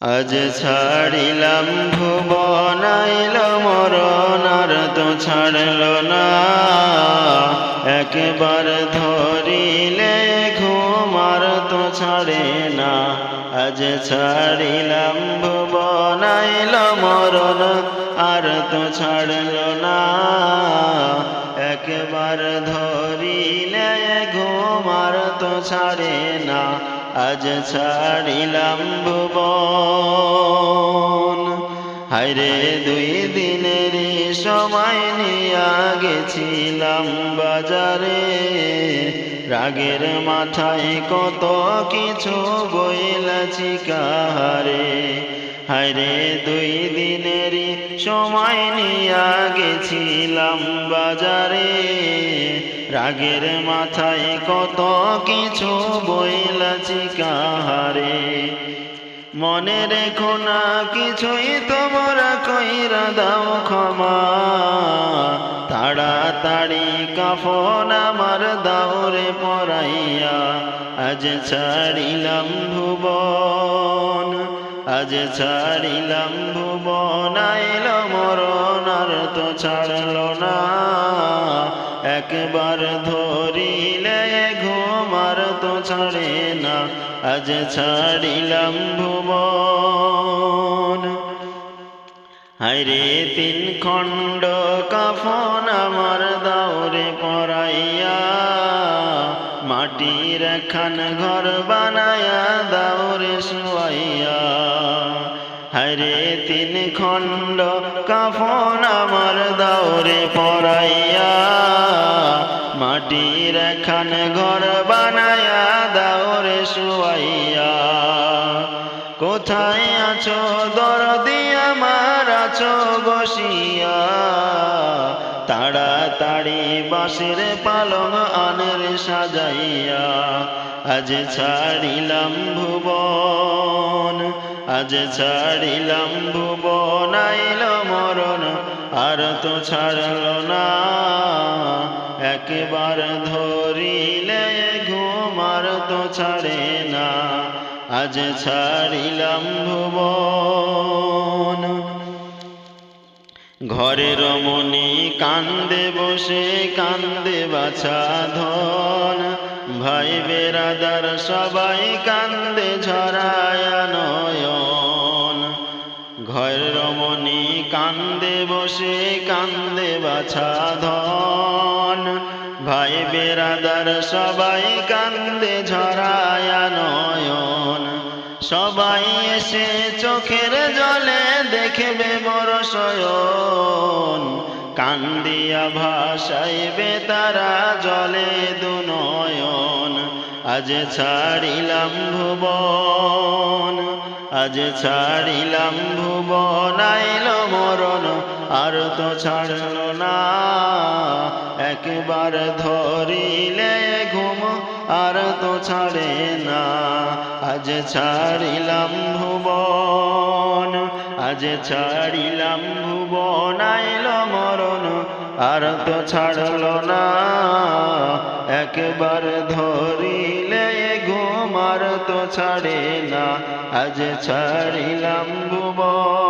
আজ ছাড়িলাম ভুবন আইল মরণ আর তো ছাড়ল না। একবার ধরিলে ঘুমার তো ছাড়ে না। আজ ছাড়িলাম ভুবন আইল মরণ আর তো ছাড়ল না। একবার ধরিলে ঘুমার তো ছাড়ে আজ ছাড়িলাম ভুবন। হায়রে, দুই দিনের সময় নিয়া গেছিলাম বাজারে। রাগের মাথায় কত কিছু বইলাছি কাহারে। হায়রে, দুই দিনের সময় নিয়া গেছিলাম বাজারে। রাগের মাথায় কত কিছু বইলাছি কাহারে। মনে রেখো না কিছুই তোমরা কইরা দাও ক্ষমা। তাড়াতাড়ি কাফন আমার দাওরে পরাইয়া, আজ ছাড়িলাম ভুবন, আজ ছাড়িলাম ভুবন, আইল মরণ আর তো ছাড়ল না। একবার তো ছাড়ে না, আজ ছাড়িলাম ভুবন। হাইরে তিন খণ্ড কাফন আমার দাওরে পরাইয়া, মাটির খান ঘর বানায়া দাওরে শুয়াইয়া। হাইরে তিন খণ্ড কাফন আমার দাওরে পরাইয়া, মাটির খান ঘর বানায়া শুয়াইয়া কোথায় আছো? দরদি আমার আছো বসিয়া। তাড়াতাড়ি বাঁশের পালং আনের সাজাইয়া। আজ ছাড়িলাম ভুবন, আজ ছাড়িলাম ভুবন। আইল মরণ, আর তো ছাড়ল না। একবার ঘুমার তো ছাড়ে না, আজ ছাড়িলাম ভুবন। ঘরের মনি কান্দে বসে, কান্দে বাছা ধন। ভাই বেরাদার সবাই কান্দে ঝরায় নয়ন। ঘরের মনি কান্দে বসে, কান্দে বাছা ধন। ভাই বেরাদার, সবাই কান্দে, ঝরায় নয়ন। সবাই এসে চোখের জলে দেখবে বড় শয়ন। কান্দিয়া ভাসাইবে তারা জলে দুনয়ন আজ ছাড়িলাম ভুবন, আজ ছাড়িলাম ভুবন, আইল মরণ, আর তো ছাড়ল না। একবার ধরিলে ঘুম আর তো ছাড়ে না। আজ ছাড়িলাম ভুবন, আজ ছাড়িলাম ভুবন, আইল মরণ আর তো ছাড়ল না। একবার ধরিলে ঘুম আর তো ছাড়ে না। আজ ছাড়িলাম ভুবন।